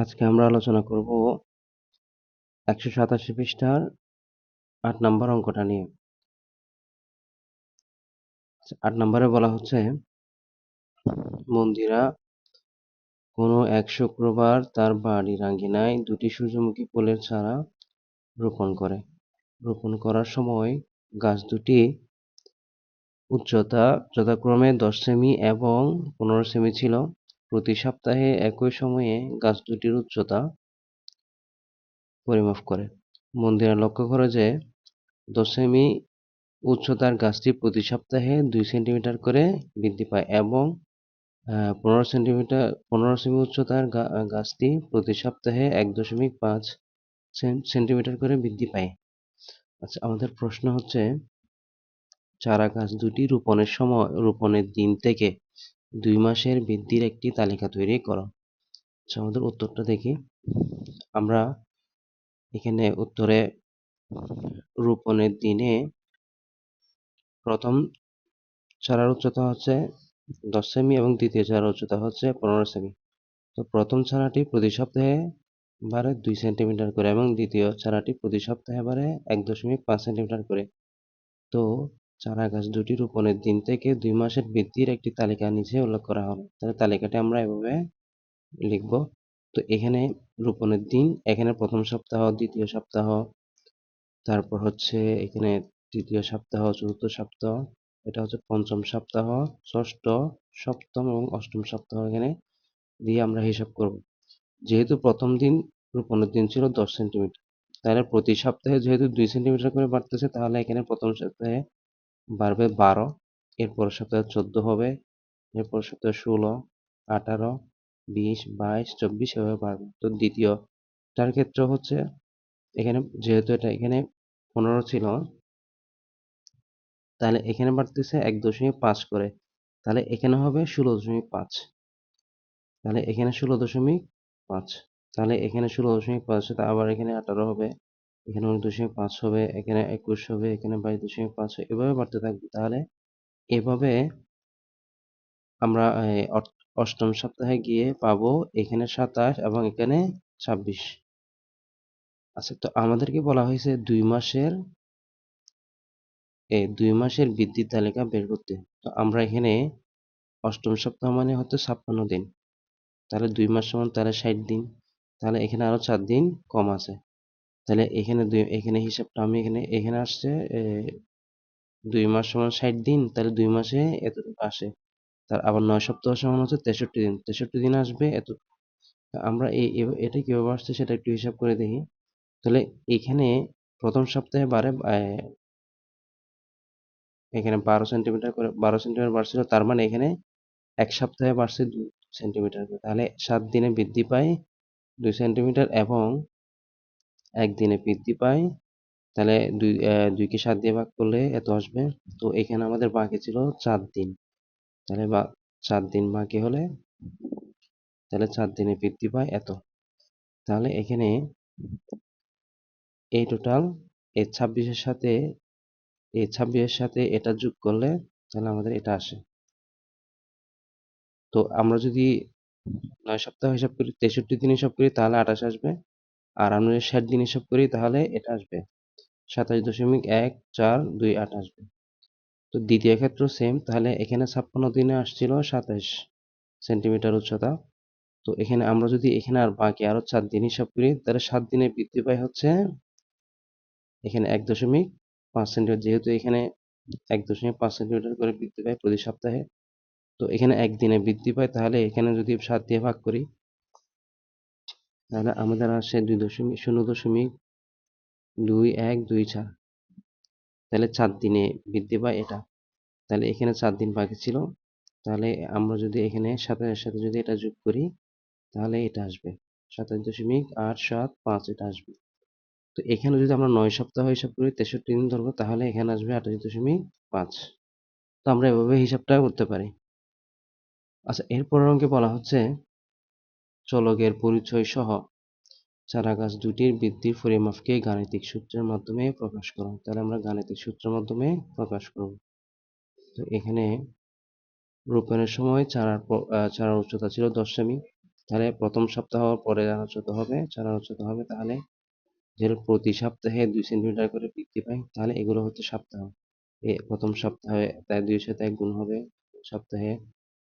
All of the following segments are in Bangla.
আজকে আমরা আলোচনা করব একশো সাতাশি পৃষ্ঠার আট নম্বর অঙ্কটা নিয়ে। আট নম্বরে বলা হচ্ছে, মন্দিরা কোনো এক শুক্রবার তার বাড়ির আঙ্গিনায় দুটি সূর্যমুখী ফুলের চারা রোপণ করে। রোপণ করার সময় গাছ দুটি উচ্চতা যথাক্রমে দশ সেমি এবং পনেরো সেমি ছিল। প্রতি সপ্তাহে একই সময়ে গাছ দুটির উচ্চতা পরিমাপ করে। মন্দিরা লক্ষ্য করে যে দশ সেমি উচ্চতার গাছটি প্রতি সপ্তাহে দুই সেন্টিমিটার করে বৃদ্ধি পায় এবং পনেরো সেন্টিমিটার, পনেরো সেমি উচ্চতার গাছটি প্রতি সপ্তাহে এক দশমিক পাঁচ সেন্টিমিটার করে বৃদ্ধি পায়। আচ্ছা আমাদের প্রশ্ন হচ্ছে, চারা গাছ দুটি রোপণের সময়, রোপণের দিন থেকে দুই মাসের বৃদ্ধির একটি তালিকা তৈরি করো। আমাদের উত্তরটা দেখি। আমরা এখানে উত্তরে রোপণের দিনে প্রথম চারার উচ্চতা হচ্ছে দশ সেমি এবং দ্বিতীয় চারার উচ্চতা হচ্ছে পনেরো সেমি। তো প্রথম চারাটি প্রতি সপ্তাহে বারে দুই সেন্টিমিটার করে এবং দ্বিতীয় চারাটি প্রতি সপ্তাহে বারে এক দশমিক পাঁচ সেন্টিমিটার করে। তো চারা গাছ দুটি রোপণের দিন থেকে দুই মাসের বৃদ্ধির একটি তালিকা নিচে উল্লেখ করা হলো। তাহলে তালিকাটি আমরা এভাবে লিখব। তো এখানে রোপণের দিন, এখানে প্রথম সপ্তাহ, দ্বিতীয় সপ্তাহ, তারপর হচ্ছে এখানে তৃতীয় সপ্তাহ, চতুর্থ সপ্তাহ, এটা হচ্ছে পঞ্চম সপ্তাহ, ষষ্ঠ, সপ্তম এবং অষ্টম সপ্তাহ এখানে দিয়ে আমরা হিসাব করব। যেহেতু প্রথম দিন, রোপণের দিন ছিল দশ সেন্টিমিটার, তাহলে প্রতি সপ্তাহে যেহেতু দুই সেন্টিমিটার করে বাড়তেছে, তাহলে এখানে প্রথম সপ্তাহে বাড়বে বারো, এরপর সপ্তাহে চোদ্দ হবে, এরপর সপ্তাহে ষোলো, আঠারো, বিশ, বাইশ, চব্বিশ এভাবে বাড়বে। তো দ্বিতীয়টার ক্ষেত্রে হচ্ছে এখানে যেহেতু এটা এখানে পনেরো ছিল, তাহলে এখানে বাড়তেছে এক দশমিক পাঁচ করে, তাহলে এখানে হবে ষোলো দশমিক পাঁচ। তাহলে এখানে ষোলো দশমিক পাঁচ, তাহলে এখানে ষোলো দশমিক পাঁচ আবার এখানে আঠারো হবে এখানে উনিশ দশমিক পাঁচ হবে, এখানে একুশ হবে, এখানে বাইশ দশমিক পাঁচ হবে, এভাবে বাড়তে থাকবে। তাহলে এভাবে আমরা অষ্টম সপ্তাহে গিয়ে পাবো এখানে সাতাশ এবং এখানে ছাব্বিশ। আচ্ছা তো আমাদেরকে বলা হয়েছে দুই মাসের এই দুই মাসের বৃদ্ধির তালিকা বের করতে। তো আমরা এখানে অষ্টম সপ্তাহ মানে হচ্ছে ছাপ্পান্ন দিন। তাহলে দুই মাস সমান তাহলে ষাট দিন। তাহলে এখানে আরও চার দিন কম আছে। তাহলে এখানে দুই, এখানে হিসাবটা আমি এখানে এখানে আসছে দুই মাস সমান ষাট দিন, তাহলে দুই মাসে এতটুকু আসে। তার আবার নয় সপ্তাহ সমান হচ্ছে তেষট্টি দিন তেষট্টি দিন আসবে এত আমরা এই এটা কীভাবে আসছে সেটা একটু হিসাব করে দেখি। তাহলে এখানে প্রথম সপ্তাহে বারে এখানে বারো সেন্টিমিটার করে, বারো সেন্টিমিটার বাড়ছিল, তার মানে এখানে এক সপ্তাহে বাড়ছে দু সেন্টিমিটার তাহলে সাত দিনে বৃদ্ধি পায় দুই সেন্টিমিটার এবং একদিনে বৃদ্ধি পায়। তাহলে দুই দুইকে সাত দিয়ে ভাগ করলে এত আসবে? তো এখানে আমাদের বাকি ছিল চার দিন। তাহলে বা, চার দিন বাকি হলে তাহলে চার দিনে বৃদ্ধি পায় এত। তাহলে এখানে এই টোটাল এই ছাব্বিশের সাথে এই ছাব্বিশের সাথে এটা যোগ করলে তাহলে আমাদের এটা আসে। তো আমরা যদি নয় সপ্তাহ হিসাব করি, তেষট্টি দিন হিসাব করি, তাহলে আঠাশ আসবে। আর আমরা যদি ষাট দিন হিসাব করি তাহলে এটা আসবে সাতাশ দশমিক এক চার দুই আট আসবে। তো দ্বিতীয় ক্ষেত্র সেম তাহলে এখানে ছাপ্পান্ন দিনে আসছিল সাতাশ সেন্টিমিটার উচ্চতা। তো এখানে আমরা যদি এখানে আর বাকি আরও চার দিন হিসাব করি, তাহলে সাত দিনে বৃদ্ধি পায় হচ্ছে এখানে এক দশমিক পাঁচ সেন্টিমিটার যেহেতু এখানে এক দশমিক পাঁচ সেন্টিমিটার করে বৃদ্ধি পায় প্রতি সপ্তাহে। তো এখানে একদিনে বৃদ্ধি পায়, তাহলে এখানে যদি সাত দিয়ে ভাগ করি তাহলে আমাদের আসে দুই দশমিক, শূন্য দশমিক দুই এক দুই চার। তাহলে চার দিনে বৃদ্ধি পায় এটা। তাহলে এখানে চার দিন বাকি ছিল। তাহলে আমরা যদি এখানে সাতাশের সাথে যদি এটা যোগ করি, তাহলে এটা আসবে সাতাশ দশমিক আট সাত পাঁচ এটা আসবে। তো এখানে যদি আমরা নয় সপ্তাহ হিসাব করি, তেষট্টি দিন ধরবো, তাহলে এখানে আসবে আঠাশ দশমিক পাঁচ। তো আমরা এভাবে হিসাবটা করতে পারি। আচ্ছা এরপরের অঙ্কে বলা হচ্ছে চলকের পরিচয় সহ চারা গাছ দুটির বৃদ্ধির পরিমাপকে গাণিতিক সূত্রের মাধ্যমে প্রকাশ করো তাহলে আমরা গাণিতিক সূত্রের মাধ্যমে প্রকাশ করব। তো এখানে রোপণের সময় চারার চারার উচ্চতা ছিল দশ সেমি। তাহলে প্রথম সপ্তাহ পরে উচ্চতা হবে চার আর উচ্চতা হবে, তাহলে যেহেতু প্রতি সপ্তাহে দুই সেন্টিমিটার করে বৃদ্ধি পায়, তাহলে এগুলো হচ্ছে সপ্তাহ। এ প্রথম সপ্তাহে তাই দুইয়ের সাথে এক গুণ হবে, সপ্তাহে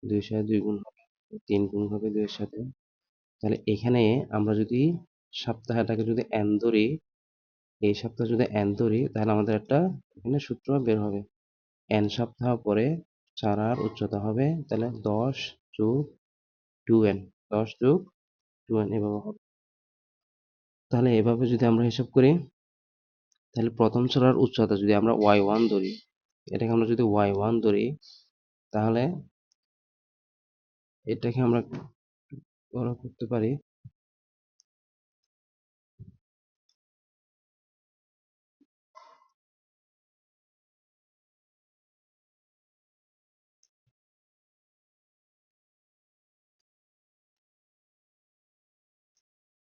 দুইয়ের সাথে দুই গুণ হবে, তিন গুণ হবে দুইয়ের সাথে। তাহলে এখানে আমরা যদি সপ্তাহটাকে যদি এন ধরি, এই সপ্তাহ যদি এন ধরি, তাহলে আমাদের একটা এখানে সূত্র বের হবে। এন সপ্তাহ পরে চার আর উচ্চতা হবে, তাহলে দশ যোগ টু এন দশ যোগ টু এন এভাবে হবে। তাহলে এভাবে যদি আমরা হিসাব করি, তাহলে প্রথম চলার উচ্চতা যদি আমরা ওয়াই ওয়ান ধরি, এটাকে আমরা যদি ওয়াই ওয়ান ধরি, তাহলে এটাকে আমরা বড় করতে পারি।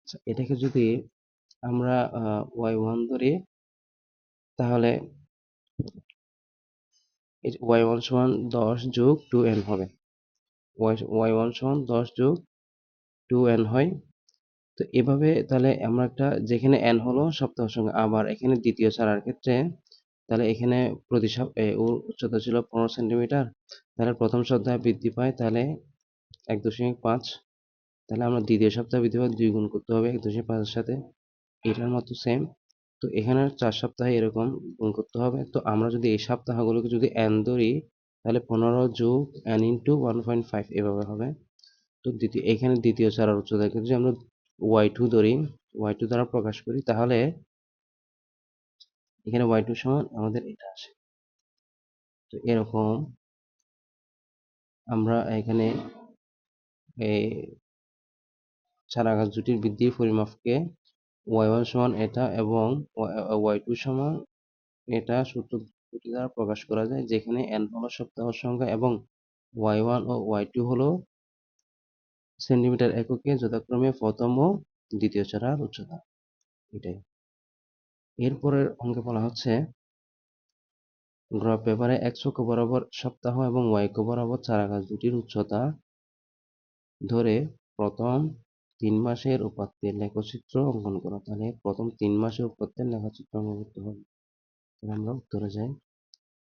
আচ্ছা, এটাকে যদি আমরা ওয়াই ওয়ান ধরি তাহলে ওয়াই ওয়ান সমান দশ যোগ টু এন হবে। ওয়াই ওয়ান সমান দশ যোগ টু এন হয়। তো এভাবে তাহলে আমরা একটা যেখানে এন হলো সপ্তাহ সংখ্যা আবার এখানে দ্বিতীয় ছাড়ার ক্ষেত্রে তাহলে এখানে প্রতি উচ্চতা ছিল পনেরো সেন্টিমিটার। তাহলে প্রথম সপ্তাহে বৃদ্ধি পায় তাহলে এক দশমিক পাঁচ। তাহলে আমরা দ্বিতীয় সপ্তাহে বৃদ্ধি পায় দুই গুণ করতে হবে এক দশমিক পাঁচের সাথে। এটার মতো সেম তো এখানে চার সপ্তাহে এরকম গুণ করতে হবে। তো আমরা যদি এই সপ্তাহগুলোকে যদি এন ধরি তাহলে পনেরো যোগ N into one point five এভাবে হবে। তো দ্বিতীয়, এখানে দ্বিতীয় চারার উচ্চতাকে যদি আমরা ওয়াই টু ধরি ওয়াই টু দ্বারা প্রকাশ করি, তাহলে এখানে ওয়াই টু সমান আমাদের এটা আসে তো এরকম আমরা এখানে এই চারা গাছ জুটির বৃদ্ধির পরিমাপকে ওয়াই ওয়ান সমান এটা এবং ওয়াই টু সমান এটা সূত্র দ্বারা প্রকাশ করা যায়, যেখানে এন হলো সপ্তাহ সংখ্যা এবং ওয়াই ওয়ান ও ওয়াই টু হলো সেন্টিমিটার এককে যথাক্রমে প্রথম ও দ্বিতীয় চারার উচ্চতা। এটাই। এরপরের অঙ্কে বলা হচ্ছে গ্রাফ পেপারে এক অক্ষ বরাবর সপ্তাহ এবং ওয়াই অক্ষ বরাবর চারা গাছ দুটির উচ্চতা ধরে প্রথম তিন মাসের উপাত্তের লেখচিত্র অঙ্কন করা। তাহলে প্রথম তিন মাসের উপাত্তের লেখচিত্র অঙ্কন করতে হবে। তাহলে আমরা উত্তরে যাই।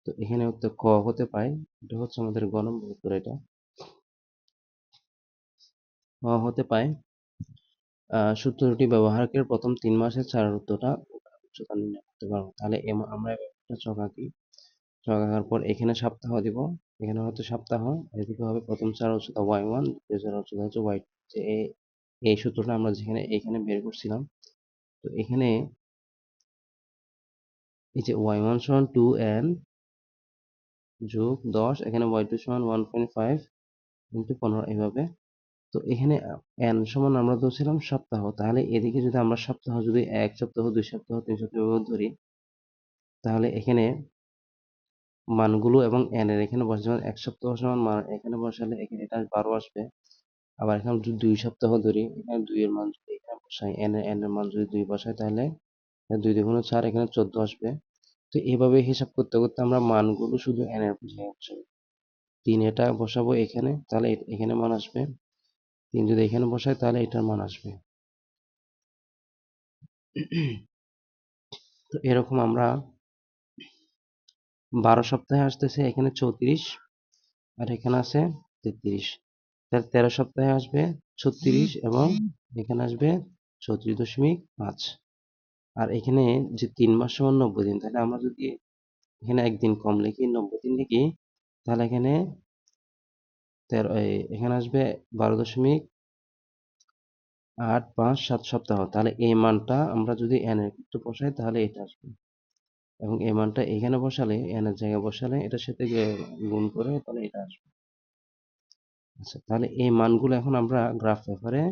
তো এখানে উত্তর ক হতে পাই এটা হচ্ছে আমাদের গ নম্বর উত্তর এটা। হতে পায়। সূত্রটি ব্যবহার করে প্রথম তিন মাসের উত্তরটা উচ্চতা নির্ণয় করতে পারব। তাহলে আমরা একটা ছক আঁকি। ছক আঁকার পর এখানে সপ্তাহ দিব। এখানে হচ্ছে সপ্তাহ। এদিকে হবে প্রথম চার উচ্চতা ওয়াই ওয়ান, দ্বিতীয় চার উচ্চতা হচ্ছে ওয়াই টু। এই সূত্রটা আমরা যেখানে, এখানে বের করছিলাম। তো এখানে এই যে ওয়াই ওয়ান সমান টু এন যোগ দশ, এখানে ওয়াই টু সমান ওয়ান পয়েন্ট ফাইভ ইন্টু পনেরো এইভাবে তো এখানে এন সমান আমরা ধরছিলাম সপ্তাহ। তাহলে এদিকে যদি আমরা সপ্তাহ যদি এক সপ্তাহ, দুই সপ্তাহ, তিন সপ্তাহ ধরি, তাহলে এখানে মানগুলো এবং এন এর এখানে বসে যেমন এক সপ্তাহ সমান মান, এখানে বসালে এখানে এটা বারো আসবে। আবার এখানে যদি দুই সপ্তাহ ধরি, এখানে দুই এর মান যদি এখানে বসাই এর এন এর মান যদি দুই বসাই, তাহলে দুই দুগুণ চার, এখানে চোদ্দ আসবে। তো এভাবে হিসাব করতে করতে আমরা মানগুলো শুধু এন এর বসাবো তিন এটা বসাবো এখানে, তাহলে এখানে মান আসবে তিন যদি এখানে বসাই তাহলে এটার মান আসবে। তো এরকম আমরা বারো সপ্তাহে আসতেছে, এখানে চৌত্রিশ আর এখানে আছে তেত্রিশ। তাহলে তেরো সপ্তাহে আসবে ছত্রিশ এবং এখানে আসবে চৌত্রিশ দশমিক পাঁচ। আর এখানে যে তিন মাস সমান নব্বই দিন, তাহলে আমরা যদি এখানে একদিন কম লিখি, নব্বই দিন লিখি, তাহলে এখানে তেরো এখানে আসবে বারো দশমিক আট পাঁচ সাত সপ্তাহ। তাহলে এই মানটা আমরা যদি এন এর ক্ষেত্রে বসাই, তাহলে এটা আসবে। এবং এই মানটা এখানে বসালে এন এর জায়গায় বসালে, এটার সাথে গুণ করে তাহলে এটা আসবে। আচ্ছা তাহলে এই মানগুলো এখন আমরা গ্রাফ পেপারে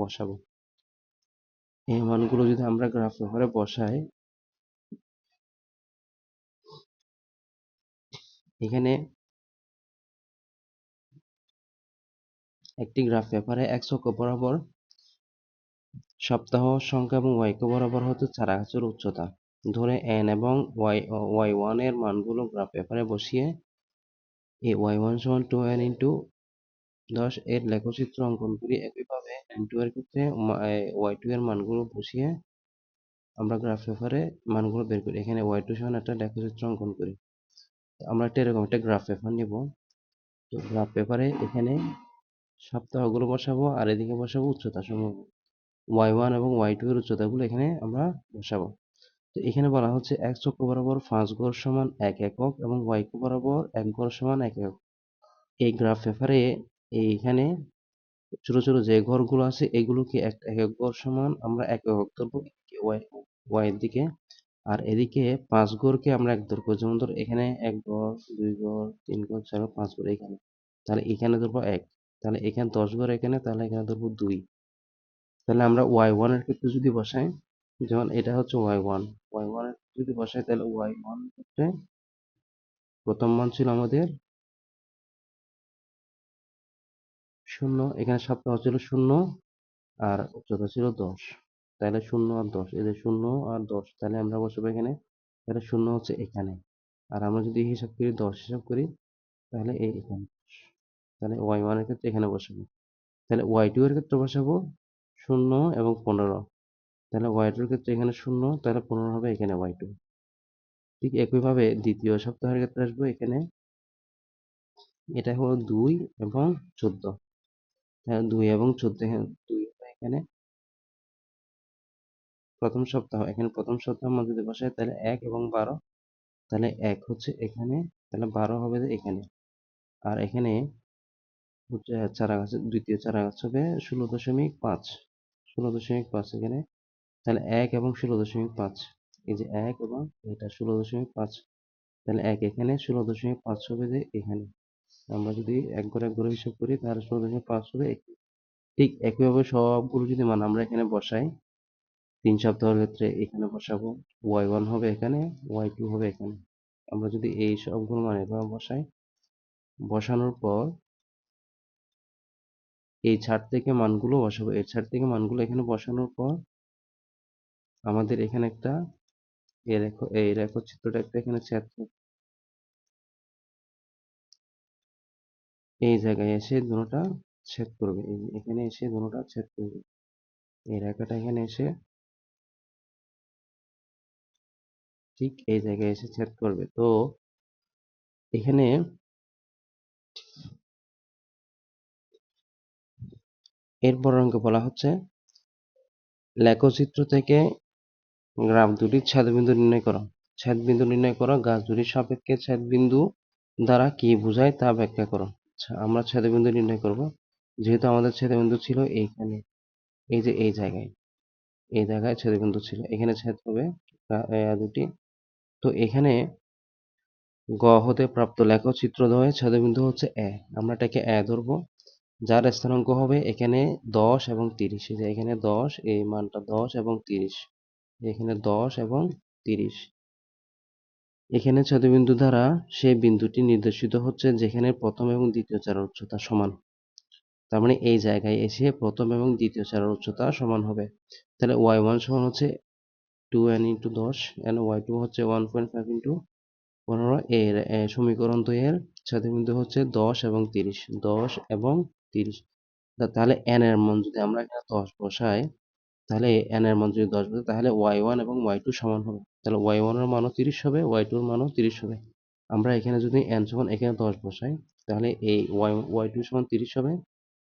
বসাবো। এই মানগুলো যদি আমরা গ্রাফ পেপারে বসাই, এখানে একটি গ্রাফ পেপারে এক অক্ষ বরাবর সপ্তাহ সংখ্যা এবং ওয়াই ওয়াইকে বরাবর হতে চারা গাছের উচ্চতা। ধরে এন এবং ওয়াই ওয়াই ওয়ানের মানগুলো গ্রাফ পেপারে বসিয়ে এ ওয়াই ওয়ান সমান টু এন ইন্টু দশ এর লেখচিত্র অঙ্কন করি একইভাবে এন টু এর ক্ষেত্রে ওয়াই টু এর মানগুলো বসিয়ে আমরা গ্রাফ পেপারে মানগুলো বের করি। এখানে ওয়াই টু সমান একটা লেখচিত্র অঙ্কন করি। আমরা একটা এরকম একটা গ্রাফ পেপার নিব। তো গ্রাফ পেপারে এখানে সপ্তাহগুলো বসাবো আর এদিকে বসাবো উচ্চতা সমূহ। ওয়াই ওয়ান এবং ওয়াই টু এর উচ্চতাগুলো এখানে আমরা বসাবো। তো এখানে বলা হচ্ছে এক চক্র বরাবর পাঁচ গড় সমান এক একক এবং ওয়াই বরাবর এক গড় সমান এক একক। এই গ্রাফ পেপারে এইখানে ছোট ছোট যে ঘরগুলো আছে এগুলোকে এক একক ঘর সমান আমরা এক একক ধরবো ওয়াই এর দিকে। আর এদিকে পাঁচ ঘরকে আমরা এক ধরবো। যেমন ধর এখানে এক ঘর, দুই ঘর, তিন ঘর, চার ঘর, পাঁচ ঘর এখানে। তাহলে এখানে ধরবো এক। তাহলে এখানে দশ ঘর এখানে, তাহলে এখানে ধরবো দুই। তাহলে আমরা ওয়াই ওয়ানের ক্ষেত্রে যদি বসাই, যেমন এটা হচ্ছে ওয়াই ওয়ান ওয়াই ওয়ানের যদি বসাই, তাহলে ওয়াই ওয়ান ক্ষেত্রে প্রথম মান ছিল আমাদের শূন্য, এখানে সপ্তাহ ছিল শূন্য আর উচ্চতা ছিল দশ। তাহলে শূন্য আর দশ এদের শূন্য আর দশ, তাহলে আমরা বসাবো এখানে, তাহলে শূন্য হচ্ছে এখানে। আর আমরা যদি হিসাব করি, দশ হিসাব করি, তাহলে এই এখানে। তাহলে ওয়াই ওয়ানের ক্ষেত্রে এখানে বসাবো। তাহলে ওয়াই টু এর ক্ষেত্রে বসাবো শূন্য এবং পনেরো। তাহলে ওয়াই টুর ক্ষেত্রে এখানে শূন্য, তাহলে পনেরো হবে এখানে ওয়াই টু ঠিক একইভাবে দ্বিতীয় সপ্তাহের ক্ষেত্রে আসব এখানে। এটা হলো দুই এবং চোদ্দ। তাহলে দুই এবং চোদ্দ এখানে, দুই এখানে। প্রথম সপ্তাহ, এখানে প্রথম সপ্তাহ আমরা যদি বসাই, তাহলে এক এবং বারো। তাহলে এক হচ্ছে এখানে, তাহলে বারো হবে এখানে। আর এখানে চারা গাছের দ্বিতীয় চারা গাছ হবে ষোলো দশমিক পাঁচ, ষোলো দশমিক পাঁচ এখানে। তাহলে এক এবং ষোলো দশমিক পাঁচ, এই যে এক এবং এটা ষোলো দশমিক পাঁচ, তাহলে এক এখানে, ষোলো দশমিক পাঁচ হবে যে এখানে। আমরা যদি এক ঘরে এক ঘরে হিসাব করি, তাহলে ষোলো দশমিক পাঁচ হবে ঠিক একইভাবে সবগুলো যদি মান আমরা এখানে বসাই, তিন সপ্তাহের ক্ষেত্রে এখানে বসাবো, ওয়াই ওয়ান হবে এখানে, ওয়াই টু হবে এখানে। আমরা যদি এই সবগুলো মান বসাই, বসানোর পর এই ছাড় থেকে মানগুলো বসাবো। এই ছাড় থেকে মানগুলো এখানে বসানোর পর আমাদের এখানে একটা এই রেখো এই রেখো চিত্রটা একটা এখানে ছেদ। এই জায়গায় এসে দুটোটা ছেদ করবে। এখানে এসে দুটোটা ছেদ করবে। এই রেখাটা এখানে এসে ঠিক এই জায়গায় এসে ছেদ করবে। তো এখানে এরপর অঙ্কে বলা হচ্ছে, লেখচিত্র থেকে গ্রাফ দুটির ছেদবিন্দু নির্ণয় করো। ছেদবিন্দু নির্ণয় করো, গাছ দুটির সাপেক্ষে ছেদবিন্দু দ্বারা কি বোঝায় তা ব্যাখ্যা করো। আচ্ছা আমরা ছেদবিন্দু নির্ণয় করব। যেহেতু আমাদের ছেদবিন্দু ছিল এইখানে, এই যে এই জায়গায় এই জায়গায় ছেদবিন্দু ছিল, এখানে ছেদ হবে দুটি। তো এখানে গ হতে প্রাপ্ত লেখচিত্র দ্বয়ে ছেদবিন্দু হচ্ছে এ। আমরা এটাকে এ ধরবো। যার স্থানাঙ্ক হবে এখানে দশ এবং তিরিশ। এখানে দশ, এই মানটা দশ এবং তিরিশ। এখানে দশ এবং তিরিশ। এখানে ছেদবিন্দু দ্বারা সেই বিন্দুটি নির্দেশিত হচ্ছে যেখানে প্রথম এবং দ্বিতীয় চারের উচ্চতা সমান। তার মানে এই জায়গায় এসে প্রথম এবং দ্বিতীয় চারের উচ্চতা সমান হবে। তাহলে ওয়াই ওয়ান সমান হচ্ছে টু এন ইন্টু দশ, এন ওয়াই টু হচ্ছে ওয়ান পয়েন্ট ফাইভ ইন্টু পনেরো। এর সমীকরণ দুইয়ের ছেদবিন্দু হচ্ছে দশ এবং তিরিশ। দশ এবং তিরিশ। তাহলে এন এর মান যদি আমরা এখানে দশ বসাই, তাহলে এন এর মান যদি দশ বসে তাহলে ওয়াই ওয়ান এবং ওয়াই টু সমান হবে। তাহলে ওয়াই ওয়ানের মানও তিরিশ হবে ওয়াই টুর মানও তিরিশ হবে। আমরা এখানে যদি এন সমান এখানে দশ বসাই, তাহলে এই ওয়াই ওয়াই টু সমান তিরিশ হবে,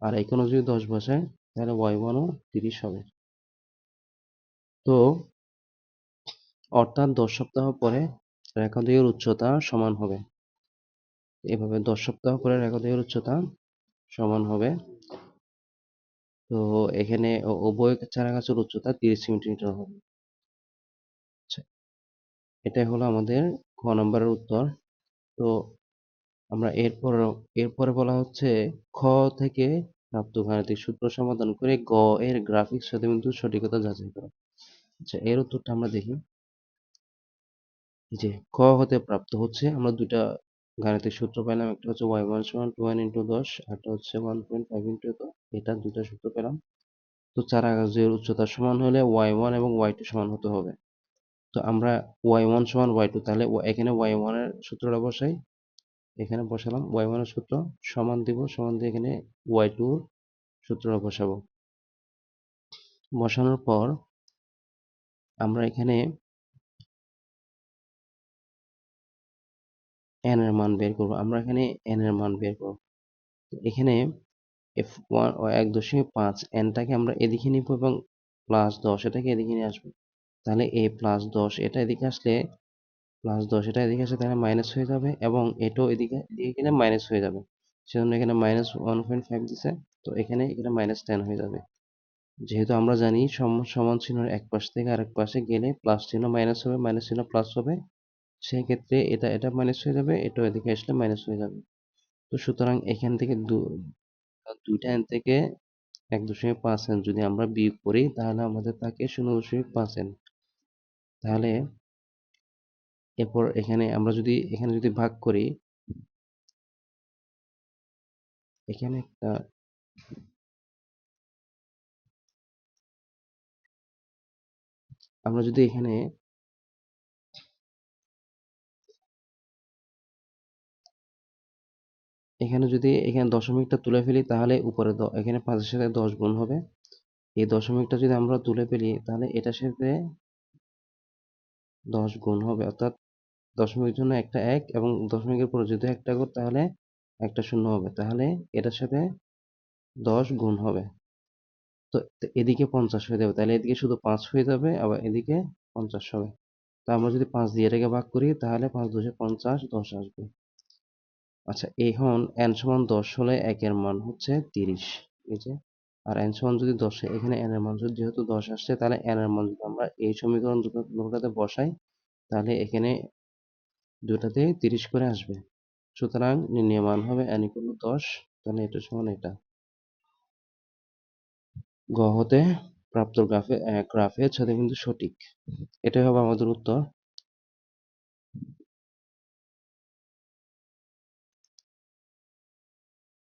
আর এখানেও যদি দশ বসাই, তাহলে ওয়াই ওয়ানও তিরিশ হবে। তো অর্থাৎ দশ সপ্তাহ পরে রেখা দুইয়ের উচ্চতা সমান হবে। এভাবে দশ সপ্তাহ পরে রেখা দুইয়ের উচ্চতা সমান হবে। তো এখানে উভয় চারা গাছের উচ্চতা তিরিশ সেন্টিমিটার হবে। আচ্ছা এটাই হলো আমাদের খ নম্বরের উত্তর। তো আমরা এরপর, এরপরে বলা হচ্ছে খ থেকে প্রাপ্ত গাণিতিক সূত্র সমাধান করে গ এর গ্রাফিক ছেদবিন্দুর সঠিকতা যাচাই করা। আচ্ছা এর উত্তরটা আমরা দেখি। যে ক হতে প্রাপ্ত হচ্ছে, আমরা দুটা গাণিতিক সূত্র পেলাম, একটা হচ্ছে ওয়াই ওয়ান সমান টু ওয়ান ইন্টু দশ একটা হচ্ছে ওয়ান পয়েন্ট ফাইভ এটা দুটা সূত্র পেলাম। তো চারা গাছের উচ্চতা সমান হলে ওয়াই ওয়ান এবং ওয়াই টু সমান হতে হবে। তো আমরা ওয়াই ওয়ান সমান ওয়াই টু তাহলে এখানে ওয়াই ওয়ানের সূত্রটা বসাই। এখানে বসালাম ওয়াই ওয়ানের সূত্র সমান দিব, সমান দিয়ে এখানে ওয়াই টুর সূত্রটা বসাবো। বসানোর পর আমরা এখানে n এর মান বের করব। আমরা এখানে n এর মান বের করব। এখানে এফ ওয়ান এক দশমিক পাঁচ এনটাকে আমরা এদিকে নিব এবং প্লাস দশ এটাকে এদিকে নিয়ে আসব। তাহলে এ প্লাস দশ এটা এদিকে আসলে প্লাস দশ এটা এদিকে আসলে তাহলে মাইনাস হয়ে যাবে এবং এটাও এদিকে এদিকে গেলে মাইনাস হয়ে যাবে। সেজন্য এখানে মাইনাস ওয়ান পয়েন্ট ফাইভ দিছে। তো এখানে এখানে মাইনাস টেন হয়ে যাবে। যেহেতু আমরা জানি সম- সমান চিহ্নের এক পাশ থেকে আরেক পাশে গেলে প্লাস চিহ্ন মাইনাস হবে মাইনাস চিহ্ন প্লাস হবে। সেই ক্ষেত্রে এটা এটা মাইনাস হয়ে যাবে এটা এদিকে আসলে মাইনাস হয়ে যাবে। তো সুতরাং এখান থেকে দুইটা এন থেকে এক দশমিক পাঁচ এন যদি আমরা বিয়োগ করি, তাহলে আমাদের থাকে শূন্য দশমিক পাঁচ এন তাহলে এরপর এখানে আমরা যদি, এখানে যদি ভাগ করি, এখানে একটা আমরা যদি এখানে এখানে যদি এখানে দশমিকটা তুলে ফেলি, তাহলে উপরে এখানে পাঁচের সাথে দশ গুণ হবে। এই দশমিকটা যদি আমরা তুলে ফেলি, তাহলে এটার সাথে দশ গুণ হবে। অর্থাৎ দশমিকের জন্য একটা এক এবং দশমিকের পরে যদি একটা করি তাহলে একটা শূন্য হবে। তাহলে এটার সাথে দশ গুণ হবে। তো তো এদিকে পঞ্চাশ হয়ে যাবে। তাহলে এদিকে শুধু পাঁচ হয়ে যাবে, আবার এদিকে পঞ্চাশ হবে। তা আমরা যদি পাঁচ দিয়ে এটাকে ভাগ করি, তাহলে পাঁচ দুশো পঞ্চাশ, দশ আসবে। আচ্ছা এখন এন সমান দশ হলে একের মান হচ্ছে তিরিশ। এই যে, আর এন সমান যদি দশে এখানে এন এর মান যেহেতু দশ আসছে, তাহলে এন এর মান যদি আমরা এই সমীকরণ দুটো, দুটোতে বসাই, তাহলে এখানে দুটাতে তিরিশ করে আসবে। সুতরাং নির্ণয় মান হবে এন ইকুয়াল দশ, তাহলে এটা সমান এটা। গ হতে প্রাপ্ত গ্রাফে গ্রাফে ছবি কিন্তু সঠিক। এটাই হবে আমাদের উত্তর।